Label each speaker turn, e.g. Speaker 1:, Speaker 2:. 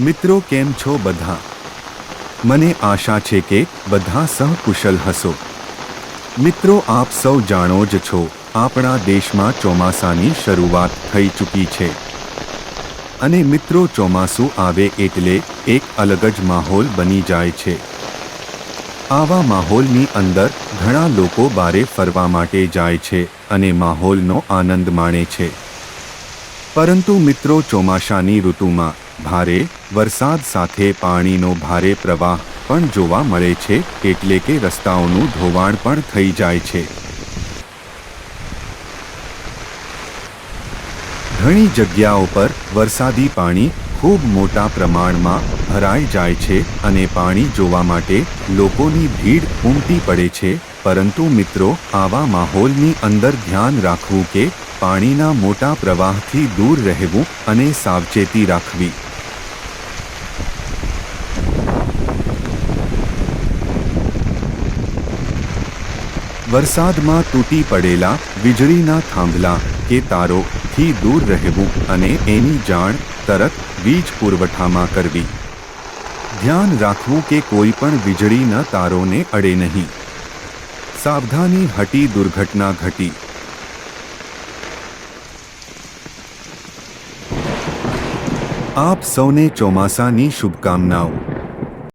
Speaker 1: મિત્રો કેમ છો બધા? મને આશા છે કે બધા સહકુશલ હશો. મિત્રો આપ સૌ જાણો જ છો, આપણા દેશમાં ચોમાસાની શરૂઆત થઈ ચૂકી છે. અને મિત્રો ચોમાસું આવે એટલે એક અલગ જ માહોલ બની જાય છે. આવા માહોલની અંદર ઘણા લોકો બારે ફરવા માટે જાય છે અને માહોલનો આનંદ માણે છે. પરંતુ મિત્રો ચોમાસાની ઋતુમાં ભારે, વરસાદ સાથે પાણીનો ભારે પ્રવાહ પણ જોવા મળે છે, એટલે કે રસ્તાઓનું ધોવાણ પણ થઈ જાય છે. ઘણી જગ્યાઓ પર વરસાદી પાણી ખૂબ મોટા પ્રમાણમાં ભરાઈ જાય છે અને પાણી જોવા માટે લોકોની ભીડ ઉમટી પડે છે, પરંતુ મિત્રો, આવા માહોલની અંદર ધ્યાન રાખવું કે પાણીના મોટા પ્રવાહથી દૂર રહેવું અને સાવચેતી રાખવી. વરસાદમાં તૂટી પડેલા વીજળીના થાંભલા કે તારોથી દૂર રહેવું અને એની જાણ તરત વીજ પુરવઠામાં કરવી. ધ્યાન રાખવું કે કોઈ પણ વીજળીના તારોને અડે નહીં. સાવધાની હટી દુર્ઘટના ઘટી. આપ સૌને ચોમાસાની શુભકામનાઓ.